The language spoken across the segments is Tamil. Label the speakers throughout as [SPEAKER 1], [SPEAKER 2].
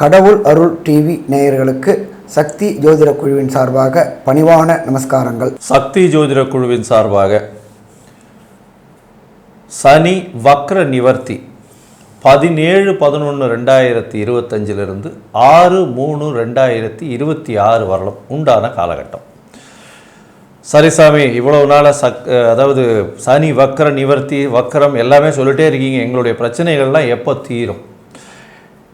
[SPEAKER 1] கடவுள் அருள் டிவி நேயர்களுக்கு சக்தி ஜோதிட குழுவின் சார்பாக பணிவான நமஸ்காரங்கள்.
[SPEAKER 2] சக்தி ஜோதிட குழுவின் சார்பாக சனி வக்ர நிவர்த்தி பதினேழு பதினொன்று ரெண்டாயிரத்தி இருபத்தஞ்சிலிருந்து ஆறு மூணு ரெண்டாயிரத்தி இருபத்தி ஆறு வரலாம் உண்டான காலகட்டம். சரி சாமி இவ்வளவு நாளாக சக் அதாவது சனி வக்ர நிவர்த்தி வக்ரம் எல்லாமே சொல்லிட்டே இருக்கீங்க. எங்களுடைய பிரச்சனைகள்லாம் எப்போ தீரும்?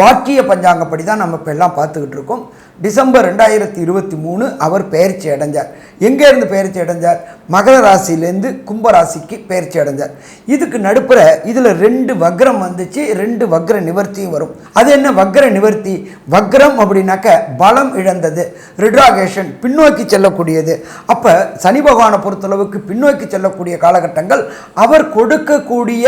[SPEAKER 1] வாக்கிய பஞ்சாங்கப்படி தான் நம்ம இப்போ எல்லாம் பார்த்துக்கிட்டு இருக்கோம். டிசம்பர் ரெண்டாயிரத்தி இருபத்தி மூணு அவர் பெயர்ச்சி அடைஞ்சார். எங்கேருந்து பெயர்ச்சி அடைஞ்சார்? மகர ராசியிலேருந்து கும்பராசிக்கு பயிற்சி பெயர்ச்சி அடைஞ்சார். இதுக்கு நடுப்புற இதில் ரெண்டு வக்ரம் வந்துச்சு ரெண்டு வக்ர நிவர்த்தியும் வரும். அது என்ன வக்ர நிவர்த்தி? வக்ரம் அப்படின்னாக்க பலம் இழந்தது ரிட்ராகேஷன் பின்னோக்கி செல்லக்கூடியது. அப்போ சனி பகவானை பொறுத்தளவுக்கு பின்னோக்கி செல்லக்கூடிய காலகட்டங்கள் அவர் கொடுக்கக்கூடிய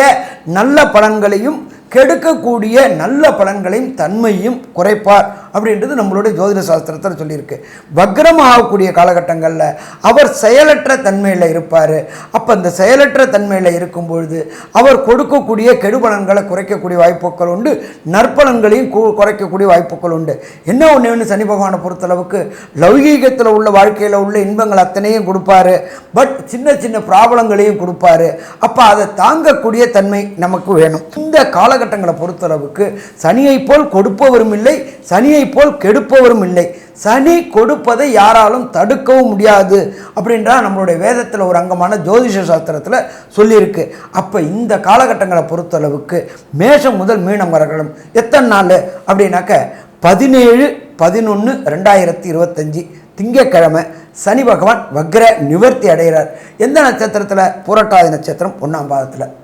[SPEAKER 1] நல்ல பலன்களையும் கெடுக்கக்கூடிய நல்ல பலன்களையும் தன்மையும் குறைப்பார். அப்படின்றது நம்மளுடைய ஜோதிட சாஸ்திரத்தில் சொல்லியிருக்கு. வக்ரம் ஆகக்கூடிய காலகட்டங்களில் அவர் செயலற்ற தன்மையில் இருப்பார். அப்போ அந்த செயலற்ற தன்மையில் இருக்கும் பொழுது அவர் கொடுக்கக்கூடிய கெடுபலன்களை குறைக்கக்கூடிய வாய்ப்புகள் உண்டு. நற்பலன்களையும் குறைக்கக்கூடிய வாய்ப்புகள் உண்டு. என்ன ஒன்று ஒன்று சனி பகவானை பொறுத்தளவுக்கு லௌகீகத்தில் உள்ள வாழ்க்கையில் உள்ள இன்பங்கள் அத்தனையும் கொடுப்பாரு. பட் சின்ன சின்ன ப்ராப்ளங்களையும் கொடுப்பாரு. அப்போ அதை தாங்கக்கூடிய தன்மை நமக்கு வேணும். இந்த காலகட்டங்களை பொறுத்தளவுக்கு சனியை போல் கொடுப்பவரும் இல்லை சனியை போல் கெடுப்பவரும் இல்லை. சனி கொடுப்பதை யாராலும் தடுக்கவும் முடியாது அப்படின்றா நம்மளுடைய வேதத்தில் ஒரு அங்கமான ஜோதிஷ சாஸ்திரத்தில் சொல்லியிருக்கு. அப்போ இந்த காலகட்டங்களை பொறுத்தளவுக்கு மேஷம் முதல் மீனம் வரகளும் எத்தனை நாள்? அப்படின்னாக்க பதினேழு பதினொன்று ரெண்டாயிரத்தி இருபத்தஞ்சி திங்கட்கிழமை சனி பகவான் வக்ர நிவர்த்தி அடைகிறார். எந்த நட்சத்திரத்தில்? புரட்டாதி நட்சத்திரம் ஒன்றாம் பாதத்தில்.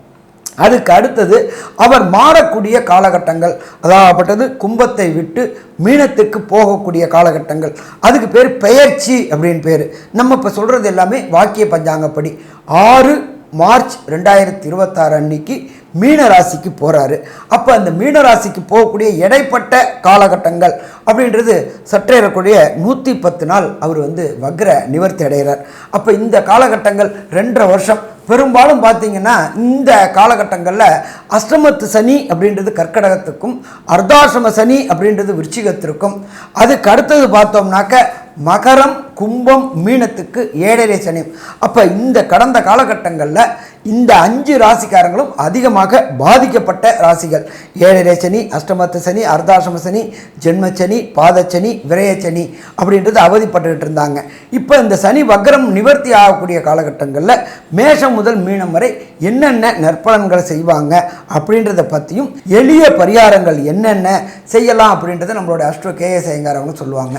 [SPEAKER 1] அதுக்கு அடுத்தது அவர் மாறக்கூடிய காலகட்டங்கள். அதாகப்பட்டது கும்பத்தை விட்டு மீனத்துக்கு போகக்கூடிய காலகட்டங்கள். அதுக்கு பேர் பெயர்ச்சி அப்படின்னு பேர். நம்ம இப்போ சொல்கிறது எல்லாமே வாக்கிய பஞ்சாங்கப்படி. ஆறு மார்ச் ரெண்டாயிரத்தி இருபத்தாறு அன்னைக்கு மீன ராசிக்கு போகிறாரு அப்போ அந்த மீன ராசிக்கு போகக்கூடிய இடைப்பட்ட காலகட்டங்கள் அப்படின்றது சற்றேறக்கூடிய நூற்றி பத்து நாள் அவர் வந்து வக்ர நிவர்த்தி அடைகிறார். அப்போ இந்த காலகட்டங்கள் ரெண்டரை வருஷம் பெரும்பாலும் பார்த்தீங்கன்னா இந்த காலகட்டங்களில் அஷ்டமத்து சனி அப்படின்றது கர்க்கடகத்துக்கும் அர்த்தாசிரம சனி அப்படின்றது விருச்சிகத்திற்கும். அதுக்கு அடுத்தது பார்த்தோம்னாக்க மகரம் கும்பம் மீனத்துக்கு ஏழரை சனி. அப்போ இந்த கடந்த காலகட்டங்களில் இந்த அஞ்சு ராசிக்காரங்களும் அதிகமாக பாதிக்கப்பட்ட ராசிகள். ஏழரை சனி அஷ்டமத்து சனி அர்த்தாசிரம சனி ஜென்மச்சனி பாதச்சனி விரயச்சனி அப்படின்றது அவதிப்பட்டுக்கிட்டு இருந்தாங்க. இப்போ இந்த சனி வக்ரம் நிவர்த்தி ஆகக்கூடிய காலகட்டங்களில் மேஷம் முதல் மீனம் வரை என்னென்ன நற்பலன்களை செய்வாங்க அப்படின்றத பற்றியும் எளிய பரிகாரங்கள் என்னென்ன செய்யலாம் அப்படின்றத நம்மளோட அஷ்டோ கேஎஸ் ஐயங்கார் அவங்க சொல்லுவாங்க.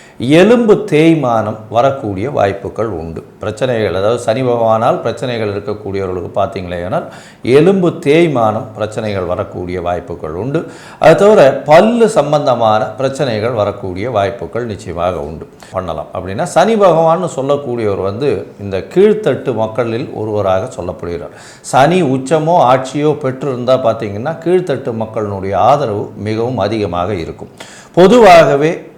[SPEAKER 2] எலும்பு தேய்மானம் வரக்கூடிய வாய்ப்புகள் உண்டு. பிரச்சனைகள் அதாவது சனி பகவானால் பிரச்சனைகள் இருக்கக்கூடியவர்களுக்கு பார்த்தீங்களேனால் எலும்பு தேய்மானம் பிரச்சனைகள் வரக்கூடிய வாய்ப்புகள் உண்டு. அது தவிர பல்லு சம்பந்தமான பிரச்சனைகள் வரக்கூடிய வாய்ப்புகள் நிச்சயமாக உண்டு. பண்ணலாம். அப்படின்னா சனி பகவான்னு சொல்லக்கூடியவர் வந்து இந்த கீழ்த்தட்டு மக்களில் ஒருவராக சொல்லப்படுகிறார். சனி உச்சமோ ஆட்சியோ பெற்றிருந்தால் பார்த்தீங்கன்னா கீழ்த்தட்டு மக்களினுடைய ஆதரவு மிகவும் அதிகமாக இருக்கும். பொதுவாகவே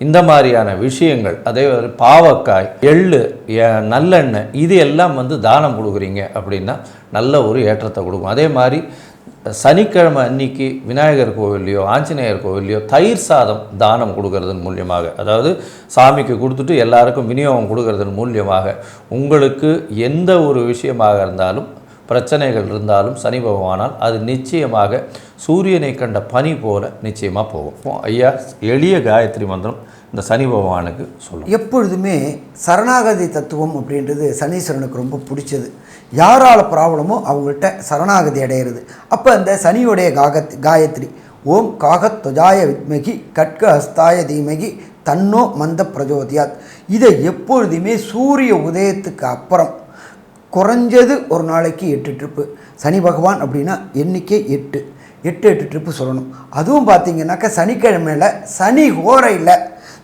[SPEAKER 2] இந்த மாதிரியான விஷயங்கள் அதே மாதிரி பாவக்காய் எள்ளு நல்லெண்ணெய் இது எல்லாம் வந்து தானம் கொடுக்குறீங்க அப்படின்னா நல்ல ஒரு ஏற்றத்தை கொடுக்கும். அதே மாதிரி சனிக்கிழமை அன்னைக்கு விநாயகர் கோவில்லையோ ஆஞ்சநேயர் கோவில்லையோ தயிர் சாதம் தானம் கொடுக்கறதன் மூலியமாக அதாவது சாமிக்கு கொடுத்துட்டு எல்லாருக்கும் விநியோகம் கொடுக்கறதன் மூலியமாக உங்களுக்கு எந்த ஒரு விஷயமாக இருந்தாலும் பிரச்சனைகள் இருந்தாலும் சனி பகவானால் அது நிச்சயமாக சூரியனை கண்ட பனி போல நிச்சயமாக போகும். ஐயா எளிய காயத்ரி மந்திரம் இந்த சனி பகவானுக்கு சொல்லும்.
[SPEAKER 1] எப்பொழுதுமே சரணாகதி தத்துவம் அப்படின்றது சனீஸ்வரனுக்கு ரொம்ப பிடிச்சது. யாரால ப்ராப்ளமோ அவங்கள்ட்ட சரணாகதி அடையிறது. அப்போ அந்த சனியுடைய காகத் காயத்ரி ஓம் காகத் துஜாய வித்மகி கட்க ஹஸ்தாய தீமகி தன்னோ மந்த பிரஜோதியாத். இதை எப்பொழுதுமே சூரிய உதயத்துக்கு அப்புறம் குறைஞ்சது ஒரு நாளைக்கு எட்டு ட்ரிப்பு சனி பகவான் அப்படின்னா எண்ணிக்கை எட்டு. எட்டு எட்டு ட்ரிப்பு சொல்லணும். அதுவும் பார்த்தீங்கன்னாக்கா சனிக்கிழமையில் சனி ஹோரையில்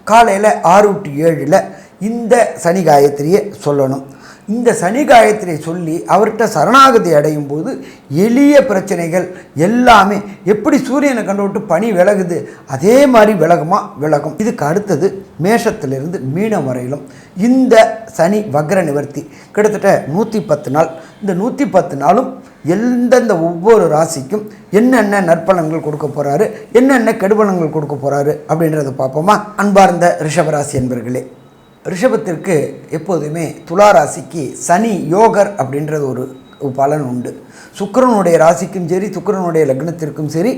[SPEAKER 1] காலையில் ஆறு டு ஏழில் இந்த சனி காயத்ரியை சொல்லணும். இந்த சனி காயத்திரை சொல்லி அவர்கிட்ட சரணாகதி அடையும் போது எளிய பிரச்சனைகள் எல்லாமே எப்படி சூரியனை கண்டு விட்டு பனி விலகுது அதே மாதிரி விலகுமா? விலகும். இதுக்கு அடுத்தது மேஷத்திலிருந்து மீனம் வரையிலும் இந்த சனி வக்ர நிவர்த்தி. கிட்டத்தட்ட நூற்றி பத்து நாள். இந்த நூற்றி பத்து நாளும் எந்தெந்த ஒவ்வொரு ராசிக்கும் என்னென்ன நற்பலன்கள் கொடுக்க போகிறாரு என்னென்ன கெடுபலன்கள் கொடுக்க போகிறாரு அப்படின்றத பார்ப்போமா? அன்பார்ந்த ரிஷபராசி என்பர்களே. ரிஷபத்திற்கு எப்போதுமே துலா ராசிக்கு சனி யோகர் அப்படின்றது ஒரு பலன் உண்டு. சுக்கரனுடைய ராசிக்கும் சரி சுக்கிரனுடைய லக்னத்திற்கும் சரி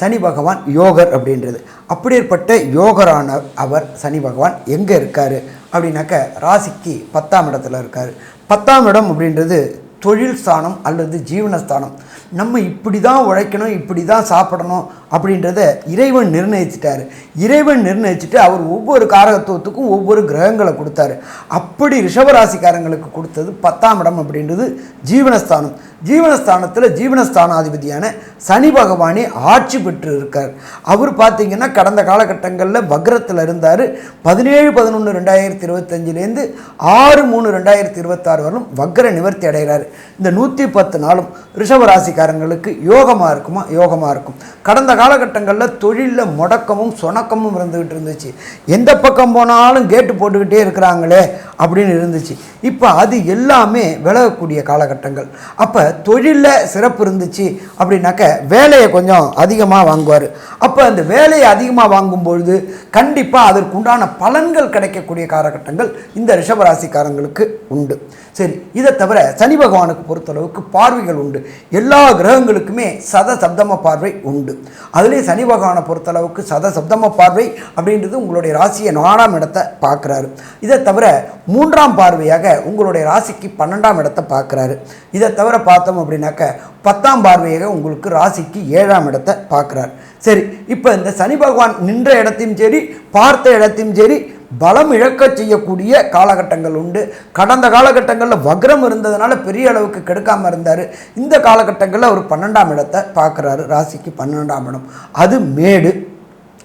[SPEAKER 1] சனி பகவான் யோகர் அப்படின்றது. அப்படிப்பட்ட யோகரான அவர் சனி பகவான் எங்கே இருக்கார்? அப்படின்னாக்க ராசிக்கு பத்தாம் இடத்துல இருக்கார். பத்தாம் இடம் அப்படின்றது தொழில் ஸ்தானம் அல்லது ஜீவனஸ்தானம். நம்ம இப்படி தான் உழைக்கணும் இப்படி தான் சாப்பிடணும் அப்படின்றத இறைவன் நிர்ணயிச்சிட்டார். இறைவன் நிர்ணயிச்சுட்டு அவர் ஒவ்வொரு காரகத்துவத்துக்கும் ஒவ்வொரு கிரகங்களை கொடுத்தாரு. அப்படி ரிஷபராசிக்காரங்களுக்கு கொடுத்தது பத்தாம் இடம் அப்படின்றது ஜீவனஸ்தானம். ஜீவனஸ்தானத்தில் ஜீவனஸ்தானாதிபதியான சனி பகவானே ஆட்சி பெற்று இருக்கார் அவர் பார்த்தீங்கன்னா கடந்த காலகட்டங்களில் வக்ரத்தில் இருந்தார். பதினேழு பதினொன்று ரெண்டாயிரத்தி இருபத்தஞ்சிலேருந்து ஆறு மூணு ரெண்டாயிரத்தி இருபத்தாறு வரலும் வக்ர நிவர்த்தி அடைகிறார். இந்த நூற்றி பத்து நாளும் ரிஷபராசிக்காரங்களுக்கு யோகமாக இருக்குமா? யோகமாக இருக்கும். கடந்த காலகட்டங்களில் தொழிலில் முடக்கமும் சொணக்கமும் இருந்துக்கிட்டு இருந்துச்சு. எந்த பக்கம் போனாலும் கேட்டு போட்டுக்கிட்டே இருக்கிறாங்களே அப்படின்னு இருந்துச்சு. இப்போ அது எல்லாமே விலகக்கூடிய காலகட்டங்கள். அப்போ தொழிலில் சிறப்பு இருந்துச்சு அப்படின்னாக்க வேலையை கொஞ்சம் அதிகமாக வாங்குவார். அப்போ அந்த வேலையை அதிகமாக வாங்கும்பொழுது கண்டிப்பாக அதற்குண்டான பலன்கள் கிடைக்கக்கூடிய காலகட்டங்கள் இந்த ரிஷபராசிக்காரங்களுக்கு உண்டு. சரி இதை தவிர சனி பகவானுக்கு பொறுத்தளவுக்கு பார்வைகள் உண்டு. எல்லா கிரகங்களுக்குமே சத சப்தம பார்வை உண்டு. அதுலேயும் சனி பகவானை பொறுத்தளவுக்கு சத சப்தம பார்வை அப்படின்றது உங்களுடைய ராசியை நாலாம் இடத்தை பார்க்குறாரு. இதை தவிர மூன்றாம் பார்வையாக உங்களுடைய ராசிக்கு பன்னெண்டாம் இடத்தை பார்க்குறாரு. இதை தவிர பார்த்தோம் அப்படின்னாக்க பத்தாம் பார்வையாக உங்களுக்கு ராசிக்கு ஏழாம் இடத்தை பார்க்குறாரு. சரி இப்போ இந்த சனி பகவான் நின்ற இடத்தையும் சரி பார்த்த இடத்தையும் சரி பலம் இழக்கச் செய்யக்கூடிய காலகட்டங்கள் உண்டு. கடந்த காலகட்டங்களில் வக்ரம் இருந்ததுனால பெரிய அளவுக்கு கெடுக்காமல் இருந்தார். இந்த காலகட்டங்களில் அவர் பன்னெண்டாம் இடத்தை பார்க்குறாரு. ராசிக்கு பன்னெண்டாம் இடம். அது மேடு.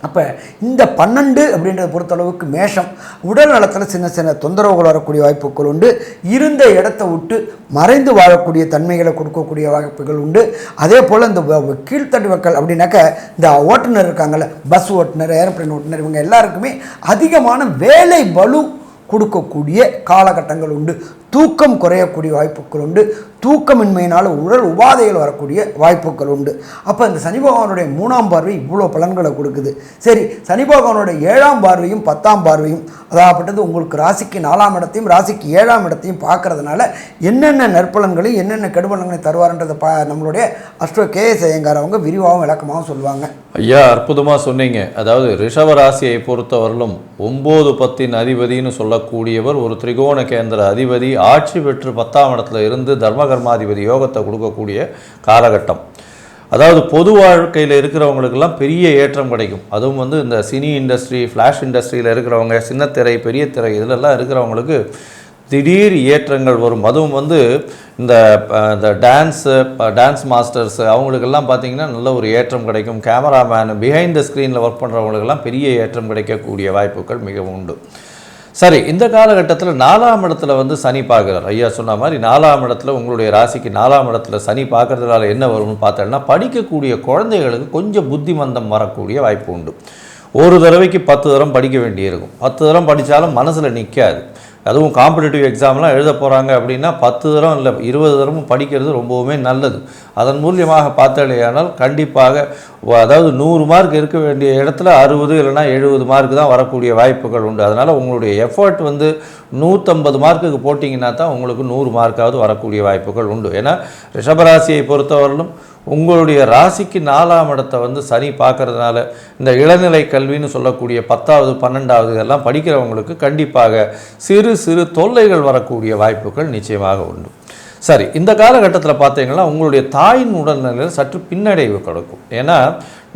[SPEAKER 1] அப்போ இந்த பன்னெண்டு அப்படின்றத பொறுத்தளவுக்கு மேஷம். உடல் நலத்தில் சின்ன சின்ன தொந்தரவுகள் வரக்கூடிய வாய்ப்புகள் உண்டு. இருந்த இடத்த விட்டு மறைந்து வாழக்கூடிய தன்மைகளை கொடுக்கக்கூடிய வாய்ப்புகள் உண்டு. அதே போல் இந்த வ- கீழ்த்தட்டு மக்கள் அப்படின்னாக்க இந்த ஓட்டுநர் இருக்காங்கள்ல பஸ் ஓட்டுநர் ஏரோப்ளைன் ஓட்டுநர் இவங்க எல்லாருக்குமே அதிகமான வேலை பலு கொடுக்கக்கூடிய காலகட்டங்கள் உண்டு. தூக்கம் குறையக்கூடிய வாய்ப்புகள் உண்டு. தூக்கமின்மையினால் உடல் உபாதைகள் வரக்கூடிய வாய்ப்புகள் உண்டு. அப்போ இந்த சனி பகவானுடைய மூணாம் பார்வை இவ்வளோ பலன்களை கொடுக்குது. சரி சனி பகவானுடைய ஏழாம் பார்வையும் பத்தாம் பார்வையும் அதாகப்பட்டது உங்களுக்கு ராசிக்கு நாலாம் இடத்தையும் ராசிக்கு ஏழாம் இடத்தையும் பார்க்கறதுனால என்னென்ன நற்பலன்களையும் என்னென்ன கெடுபலன்களையும் தருவார்ன்றதை பா நம்மளுடைய அஸ்ட்ரோ கே எஸ் ஐயங்கார் அவங்க விரிவாகவும் விளக்கமாகவும் சொல்லுவாங்க.
[SPEAKER 2] ஐயா அற்புதமாக சொன்னீங்க. அதாவது ரிஷவ ராசியை பொறுத்தவரையிலும் ஒம்பது பத்தின் அதிபதின்னு சொல்லக்கூடியவர் ஒரு திரிகோண கேந்திர அதிபதி ஆட்சி பெற்று பத்தாம் இடத்துல இருந்து தர்மகர்மாதிபதி யோகத்தை கொடுக்கக்கூடிய காலகட்டம். அதாவது பொது வாழ்க்கையில் இருக்கிறவங்களுக்கெல்லாம் பெரிய ஏற்றம் கிடைக்கும். அதுவும் வந்து இந்த சினி இண்டஸ்ட்ரி ஃப்ளாஷ் இண்டஸ்ட்ரியில் இருக்கிறவங்க சின்னத்திரை பெரிய திரை இதிலெல்லாம் இருக்கிறவங்களுக்கு திடீர் ஏற்றங்கள் வரும். அதுவும் வந்து இந்த இந்த டான்ஸு டான்ஸ் மாஸ்டர்ஸ் அவங்களுக்கெல்லாம் பார்த்தீங்கன்னா நல்ல ஒரு ஏற்றம் கிடைக்கும். கேமராமேன் பிஹைண்ட் த ஸ்க்ரீனில் ஒர்க் பண்ணுறவங்களுக்கெல்லாம் பெரிய ஏற்றம் கிடைக்கக்கூடிய வாய்ப்புகள் மிகவும் உண்டு. சரி இந்த காலகட்டத்தில் நாலாம் இடத்துல வந்து சனி பார்க்குறார். ஐயா சொன்ன மாதிரி நாலாம் இடத்துல உங்களுடைய ராசிக்கு நாலாம் இடத்துல சனி பார்க்கறதுனால என்ன வரும்னு பார்த்தோம்னா படிக்கக்கூடிய குழந்தைகளுக்கு கொஞ்சம் புத்திமந்தம் வரக்கூடிய வாய்ப்பு உண்டு. ஒரு தடவைக்கு பத்து தரம் படிக்க வேண்டியிருக்கும். பத்து தரம் படித்தாலும் மனசில் நிற்காது அதுவும் காம்படிட்டிவ் எக்ஸாம்லாம் எழுத போகிறாங்க அப்படின்னா பத்து தரம் இல்லை இருபது தரமும் படிக்கிறது ரொம்பவுமே நல்லது. அதன் மூலியமாக பார்த்தாலேயானால் கண்டிப்பாக அதாவது நூறு மார்க் இருக்க வேண்டிய இடத்துல அறுபது இல்லைன்னா எழுபது மார்க் தான் வரக்கூடிய வாய்ப்புகள் உண்டு. அதனால் உங்களுடைய எஃபர்ட் வந்து நூற்றம்பது மார்க்குக்கு போட்டிங்கன்னா தான் உங்களுக்கு நூறு மார்க்காவது வரக்கூடிய வாய்ப்புகள் உண்டு. ஏன்னா ரிஷபராசியை பொறுத்தவரையிலும் உங்களுடைய ராசிக்கு நாலாம் இடத்தை வந்து சனி பார்க்கறதுனால இந்த இளநிலை கல்வின்னு சொல்லக்கூடிய பத்தாவது பன்னெண்டாவது இதெல்லாம் படிக்கிறவங்களுக்கு கண்டிப்பாக சிறு சிறு தொல்லைகள் வரக்கூடிய வாய்ப்புகள் நிச்சயமாக உண்டு. சரி இந்த காலகட்டத்தில் பார்த்தீங்கன்னா உங்களுடைய தாயின் உடல்நிலையில் சற்று பின்னடைவு கிடைக்கும். ஏன்னா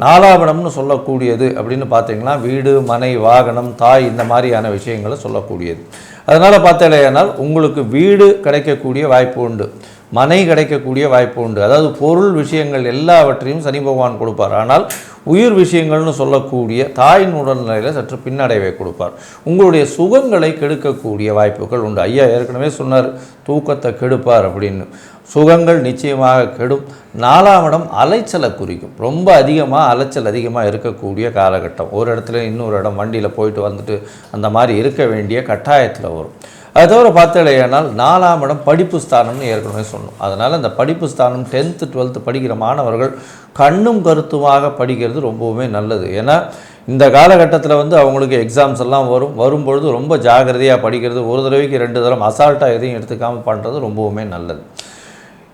[SPEAKER 2] நாலாம் சொல்லக்கூடியது அப்படின்னு பார்த்தீங்கன்னா வீடு மனை வாகனம் தாய் இந்த மாதிரியான விஷயங்களை சொல்லக்கூடியது. அதனால் பார்த்தீங்கன்னா உங்களுக்கு வீடு கிடைக்கக்கூடிய வாய்ப்பு உண்டு. மனை கிடைக்கக்கூடிய வாய்ப்பு உண்டு. அதாவது பொருள் விஷயங்கள் எல்லாவற்றையும் சனி பகவான் கொடுப்பார். ஆனால் உயிர் விஷயங்கள்னு சொல்லக்கூடிய தாயின் உடல்நிலையில் சற்று பின்னடைவை கொடுப்பார். உங்களுடைய சுகங்களை கெடுக்கக்கூடிய வாய்ப்புகள் உண்டு. ஐயா ஏற்கனவே சொன்னார் தூக்கத்தை கெடுப்பார் அப்படின்னு. சுகங்கள் நிச்சயமாக கெடும். நாலாம் இடம் அலைச்சலை குறிக்கும். ரொம்ப அதிகமாக அலைச்சல் அதிகமாக இருக்கக்கூடிய காலகட்டம். ஒரு இடத்துல இன்னொரு இடம் வண்டியில் போயிட்டு வந்துட்டு அந்த மாதிரி இருக்க வேண்டிய கட்டாயத்தில் வரும். அது தவிர பார்த்தாலேயானால் நாலாம் இடம் படிப்பு ஸ்தானம்னு ஏற்கனவே சொன்னோம். அதனால் அந்த படிப்பு ஸ்தானம் டென்த்து டுவெல்த்து படிக்கிற மாணவர்கள் கண்ணும் கருத்துமாக படிக்கிறது ரொம்பவுமே நல்லது. ஏன்னா இந்த காலகட்டத்தில் வந்து அவங்களுக்கு எக்ஸாம்ஸ் எல்லாம் வரும். வரும்பொழுது ரொம்ப ஜாகிரதையாக படிக்கிறது ஒரு தடவைக்கு ரெண்டு தரம் அசால்ட்டாக எதையும் எடுத்துக்காமல் பண்ணுறது ரொம்பவுமே நல்லது.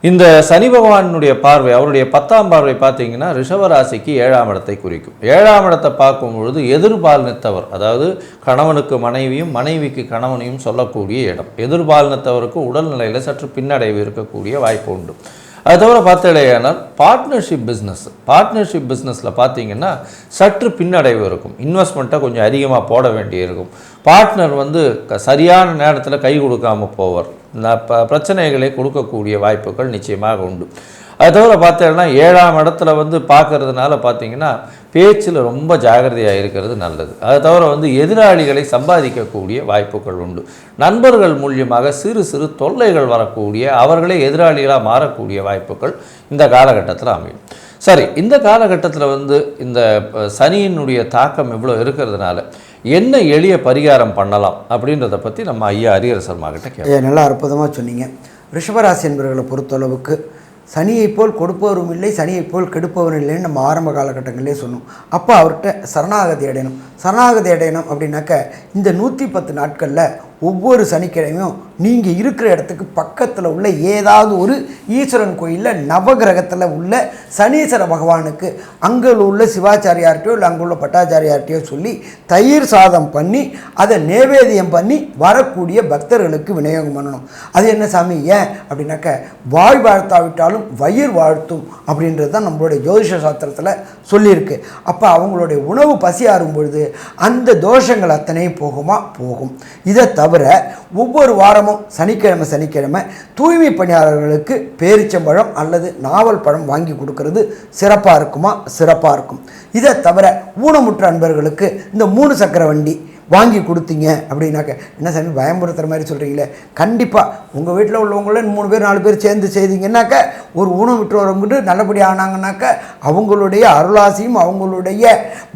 [SPEAKER 2] இந்த சனி பகவானுடைய பார்வை அவருடைய பத்தாம் பார்வை பார்த்தீங்கன்னா ரிஷபராசிக்கு ஏழாம் இடத்தை குறிக்கும். ஏழாம் இடத்தை பார்க்கும் பொழுது எதிர்பால் நித்தவர் அதாவது கணவனுக்கு மனைவியும் மனைவிக்கு கணவனையும் சொல்லக்கூடிய இடம். எதிர்பால் நித்தவருக்கு உடல்நிலையில் சற்று பின்னடைவு இருக்கக்கூடிய வாய்ப்பு உண்டு. அது தவிர பார்த்தடையானால் பார்ட்னர்ஷிப் பிஸ்னஸ் பார்ட்னர்ஷிப் பிஸ்னஸில் பார்த்தீங்கன்னா சற்று பின்னடைவு இருக்கும். இன்வெஸ்ட்மெண்ட்டை கொஞ்சம் அதிகமாக போட வேண்டியிருக்கும். பார்ட்னர் வந்து க- சரியான நேரத்தில் கை கொடுக்காம போவார். பிரச்சனைகளை கொடுக்கக்கூடிய வாய்ப்புகள் நிச்சயமாக உண்டு. அது தவிர பார்த்தீங்கன்னா ஏழாம் இடத்துல வந்து பார்க்கறதுனால பார்த்தீங்கன்னா பேச்சில் ரொம்ப ஜாகிரதையாக இருக்கிறது நல்லது. அது தவிர வந்து எதிராளிகளை சம்பாதிக்கக்கூடிய வாய்ப்புகள் உண்டு. நண்பர்கள் மூலியமாக சிறு சிறு தொல்லைகள் வரக்கூடிய அவர்களே எதிராளிகளாக மாறக்கூடிய வாய்ப்புகள் இந்த காலகட்டத்தில் அமையும். சரி இந்த காலகட்டத்தில் வந்து இந்த சனியினுடைய தாக்கம் இவ்வளோ இருக்கிறதுனால என்ன எளிய பரிகாரம் பண்ணலாம் அப்படின்றத பற்றி நம்ம ஐயா அரியரசர்மா கிட்ட கேட்போம்.
[SPEAKER 1] நல்லா அற்புதமாக சொன்னீங்க. ரிஷபராசி என்பவர்களை பொறுத்தளவுக்கு சனியைப் போல் கொடுப்பவரும் இல்லை சனியைப் போல் கெடுப்பவரும் இல்லைன்னு நம்ம ஆரம்ப காலகட்டங்களிலே சொன்னோம். அப்போ அவர்கிட்ட சரணாகதி அடையணும். சரணாகதி அடையணும் அப்படின்னாக்க இந்த நூற்றி பத்து நாட்களில் ஒவ்வொரு சனிக்கிழமையும் நீங்கள் இருக்கிற இடத்துக்கு பக்கத்தில் உள்ள ஏதாவது ஒரு ஈஸ்வரன் கோயிலில் நவகிரகத்தில் உள்ள சனீஸ்வர பகவானுக்கு அங்கே உள்ள சிவாச்சாரியார்கிட்டயோ இல்லை அங்கே உள்ள பட்டாச்சாரியார்கிட்டயோ சொல்லி தயிர் சாதம் பண்ணி அதை நேவேதியம் பண்ணி வரக்கூடிய பக்தர்களுக்கு விநியோகம் பண்ணணும். அது என்ன சாமி? ஏன் அப்படின்னாக்க வாய் வாழ்த்தாவிட்டாலும் வயிறு வாழ்த்தும் அப்படின்றது தான் நம்மளுடைய ஜோதிஷ சாஸ்திரத்தில் சொல்லியிருக்கு. அப்போ அவங்களுடைய உணவு பசியாறும் பொழுது அந்த தோஷங்கள் அத்தனையும் போகுமா? போகும். இதை தவிர தவிர ஒவ்வொரு வாரமும் சனிக்கிழமை சனிக்கிழமை தூய்மை பணியாளர்களுக்கு பேரிச்சம்பழம் அல்லது நாவல் பழம் வாங்கி கொடுக்கறது சிறப்பாக இருக்குமா? சிறப்பாக இருக்கும். இதை தவிர ஊனமுற்ற அன்பர்களுக்கு இந்த மூணு சக்கர வண்டி வாங்கி கொடுத்தீங்க அப்படின்னாக்க என்ன சாமி பயமுறுத்துற மாதிரி சொல்கிறீங்களே கண்டிப்பாக உங்கள் வீட்டில் உள்ளவங்கள மூணு பேர் நாலு பேர் சேர்ந்து செய்தீங்கன்னாக்க ஒரு ஊனம் விட்டுறவங்கிட்டு நல்லபடி ஆனாங்கன்னாக்க அவங்களுடைய அருளாசியும் அவங்களுடைய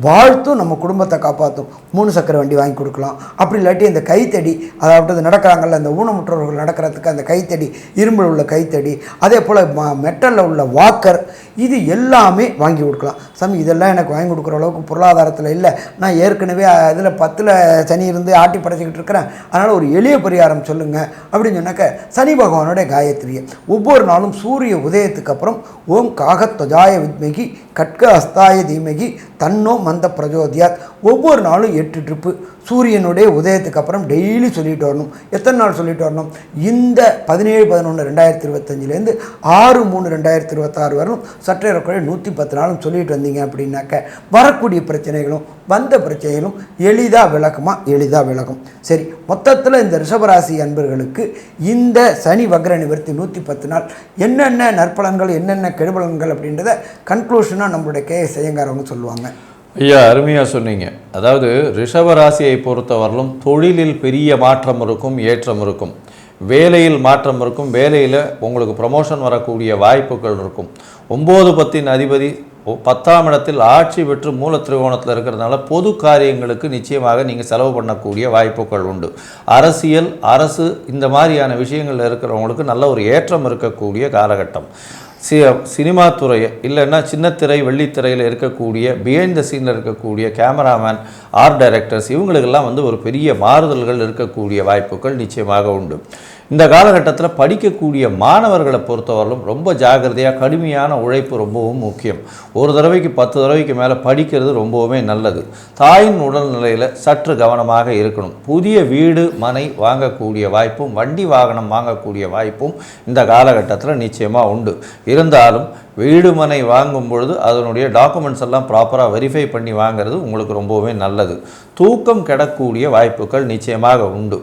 [SPEAKER 1] வாழ்த்தும் நம்ம குடும்பத்தை காப்பாற்றும் மூணு சக்கர வண்டி வாங்கி கொடுக்கலாம். அப்படி இல்லாட்டி இந்த கைத்தடி அதாவது நடக்கிறாங்கல்ல அந்த ஊனமுற்றவர்கள் நடக்கிறதுக்கு அந்த கைத்தடி இரும்பில் உள்ள கைத்தடி அதே போல் மெட்டலில் உள்ள வாக்கர் இது எல்லாமே வாங்கி கொடுக்கலாம். சாமி இதெல்லாம் எனக்கு வாங்கி கொடுக்குற அளவுக்கு பொருளாதாரத்தில் இல்லை. நான் ஏற்கனவே இதில் பத்தில் சனி இருந்து ஆட்டி படைச்சிக்கிட்டு இருக்கிறேன். அதனால் ஒரு எளிய பரிகாரம் சொல்லுங்கள் அப்படின்னு சொன்னாக்க சனி பகவானுடைய காயத்ரியை. ஒவ்வொரு நாளும் சூரிய உதயத்துக்கு அப்புறம் ஓம் காகத்வஜாய வித்மகி கட்க அஸ்தாய தீமகி தன்னோ மந்த பிரஜோதியாத். ஒவ்வொரு நாளும் எட்டு ட்ரிப்பு. சூரியனுடைய உதயத்துக்கு அப்புறம் டெய்லி சொல்லிட்டு வரணும். எத்தனை நாள் சொல்லிட்டு வரணும்? இந்த பதினேழு பதினொன்று ரெண்டாயிரத்தி இருபத்தஞ்சிலேருந்து ஆறு மூணு ரெண்டாயிரத்தி இருபத்தாறு வரலும் சற்றேறக்குறைய நூற்றி பத்து நாளும் சொல்லிட்டு வந்தீங்க அப்படின்னாக்க வரக்கூடிய பிரச்சனைகளும் வந்த பிரச்சனைகளும் எளிதாக விளக்குமா? எளிதாக விளக்கும். சரி மொத்தத்தில் இந்த ரிஷபராசி அன்பர்களுக்கு இந்த சனி வக்ர நிவர்த்தி நூற்றி பத்து நாள். என்னென்ன நற்பலன்கள் என்னென்ன கெடுபலன்கள் அப்படின்றத கன்க்ளூஷனாக நம்மளுடைய கே எஸ் சொல்லுவாங்க.
[SPEAKER 2] ஐயா அருமையாக சொன்னீங்க. அதாவது ரிஷபராசியை பொறுத்தவரையிலும் தொழிலில் பெரிய மாற்றம் இருக்கும் ஏற்றம் இருக்கும். வேலையில் மாற்றம் இருக்கும். வேலையில் உங்களுக்கு ப்ரமோஷன் வரக்கூடிய வாய்ப்புகள் இருக்கும். ஒம்பது பத்தின் அதிபதி ஒ- பத்தாம் இடத்தில் ஆட்சி பெற்று மூல திரிகோணத்தில் இருக்கிறதுனால பொது காரியங்களுக்கு நிச்சயமாக நீங்கள் செலவு பண்ணக்கூடிய வாய்ப்புகள் உண்டு. அரசியல் அரசு இந்த மாதிரியான விஷயங்களில் இருக்கிறவங்களுக்கு நல்ல ஒரு ஏற்றம் இருக்கக்கூடிய காலகட்டம். சி சினிமா துறையை இல்லைன்னா சின்னத்திரை வெள்ளித்திரையில் இருக்கக்கூடிய பிஹைண்ட் த சீனில் இருக்கக்கூடிய கேமராமேன் ஆர்ட் டைரக்டர்ஸ் இவங்களுக்கெல்லாம் வந்து ஒரு பெரிய மாறுதல்கள் இருக்கக்கூடிய வாய்ப்புகள் நிச்சயமாக உண்டு. இந்த காலகட்டத்தில் படிக்கக்கூடிய மாணவர்களை பொறுத்தவரையிலும் ரொம்ப ஜாக்கிரதையாக கடுமையான உழைப்பு ரொம்பவும் முக்கியம். ஒரு தடவைக்கு பத்து தடவைக்கு மேலே படிக்கிறது ரொம்பவுமே நல்லது. தாயின் உடல்நிலையில் சற்று கவனமாக இருக்கணும். புதிய வீடு மனை வாங்கக்கூடிய வாய்ப்பும் வண்டி வாகனம் வாங்கக்கூடிய வாய்ப்பும் இந்த காலகட்டத்தில் நிச்சயமாக உண்டு. இருந்தாலும் வீடு மனை வாங்கும் பொழுது அதனுடைய டாக்குமெண்ட்ஸ் எல்லாம் ப்ராப்பராக வெரிஃபை பண்ணி வாங்குறது உங்களுக்கு ரொம்பவே நல்லது. தூக்கம் கெடக்கூடிய வாய்ப்புகள் நிச்சயமாக உண்டு.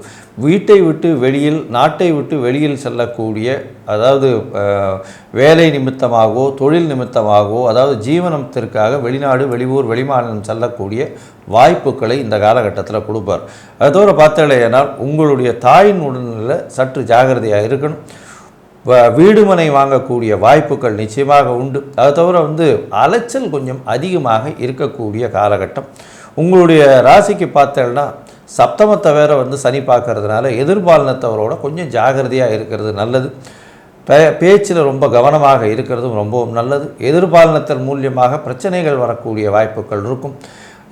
[SPEAKER 2] வீட்டை விட்டு வெளியில் நாட்டை விட்டு வெளியில் செல்லக்கூடிய அதாவது வேலை நிமித்தமாகவோ தொழில் நிமித்தமாகவோ அதாவது ஜீவனத்திற்காக வெளிநாடு வெளியூர் வெளிமாநிலம் செல்லக்கூடிய வாய்ப்புகளை இந்த காலகட்டத்தில் கொடுப்பார். அது தவிர பார்த்தீங்கன்னா உங்களுடைய தாயின் உடல்நிலை சற்று ஜாகிரதையாக இருக்கணும். வீடுமனை வாங்கக்கூடிய வாய்ப்புகள் நிச்சயமாக உண்டு. அது தவிர வந்து அலைச்சல் கொஞ்சம் அதிகமாக இருக்கக்கூடிய காலகட்டம். உங்களுடைய ராசிக்கு பார்த்தேன்னா சப்தமத்தை வேற வந்து சனி பார்க்கறதுனால எதிர்பாலினத்தவரோட கொஞ்சம் ஜாகிரதையாக இருக்கிறது நல்லது. பே பேச்சில் ரொம்ப கவனமாக இருக்கிறதும் ரொம்பவும் நல்லது. எதிர்பாலினத்தின் மூலியமாக பிரச்சனைகள் வரக்கூடிய வாய்ப்புகள் இருக்கும்.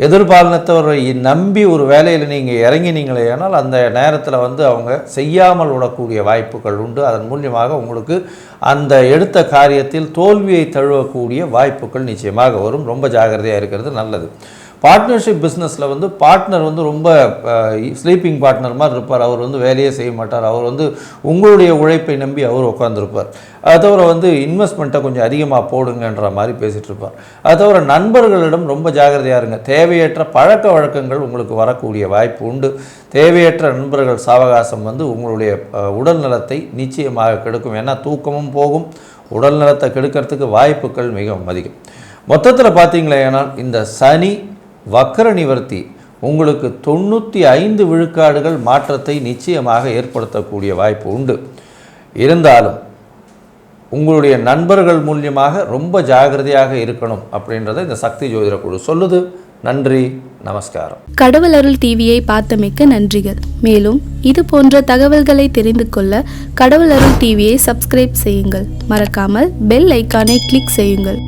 [SPEAKER 2] எதிர்பாலினத்தவரை நம்பி ஒரு வேலையில் நீங்கள் இறங்கினீங்களே ஆனால் அந்த நேரத்தில் வந்து அவங்க செய்யாமல் விடக்கூடிய வாய்ப்புகள் உண்டு. அதன் மூலியமாக உங்களுக்கு அந்த எடுத்த காரியத்தில் தோல்வியை தழுவக்கூடிய வாய்ப்புகள் நிச்சயமாக வரும். ரொம்ப ஜாகிரதையாக இருக்கிறது நல்லது. பார்ட்னர்ஷிப் பிஸ்னஸில் வந்து பார்ட்னர் வந்து ரொம்ப ஸ்லீப்பிங் பார்ட்னர் மாதிரி இருப்பார். அவர் வந்து வேலையே செய்ய மாட்டார். அவர் வந்து உங்களுடைய உழைப்பை நம்பி அவர் உட்காந்துருப்பார் அது தவிர வந்து இன்வெஸ்ட்மெண்ட்டை கொஞ்சம் அதிகமாக போடுங்கன்ற மாதிரி பேசிகிட்டு இருப்பார். அது தவிர நண்பர்களிடம் ரொம்ப ஜாகிரதையாக இருங்க. தேவையற்ற பழக்க வழக்கங்கள் உங்களுக்கு வரக்கூடிய வாய்ப்பு உண்டு. தேவையற்ற நண்பர்கள் சாவகாசம் வந்து உங்களுடைய உடல் நலத்தை நிச்சயமாக கெடுக்கும். ஏன்னா தூக்கமும் போகும். உடல் நலத்தை கெடுக்கிறதுக்கு வாய்ப்புகள் மிகவும் அதிகம். மொத்தத்தில் பார்த்தீங்களேனால் இந்த சனி வக்கர நிவர்த்தி உங்களுக்கு தொண்ணூற்றி ஐந்து விழுக்காடுகள் மாற்றத்தை நிச்சயமாக ஏற்படுத்தக்கூடிய வாய்ப்பு உண்டு. இருந்தாலும் உங்களுடைய நண்பர்கள் மூலியமாக ரொம்ப ஜாகிரதையாக இருக்கணும் அப்படின்றத இந்த சக்தி ஜோதிட குழு சொல்லுது. நன்றி நமஸ்காரம்.
[SPEAKER 3] கடவுள் அருள் டிவியை பார்த்தமைக்க நன்றிகள். மேலும் இது போன்ற தகவல்களை தெரிந்து கொள்ள கடவுள் அருள் டிவியை சப்ஸ்கிரைப் செய்யுங்கள். மறக்காமல் பெல் ஐக்கானை கிளிக் செய்யுங்கள்.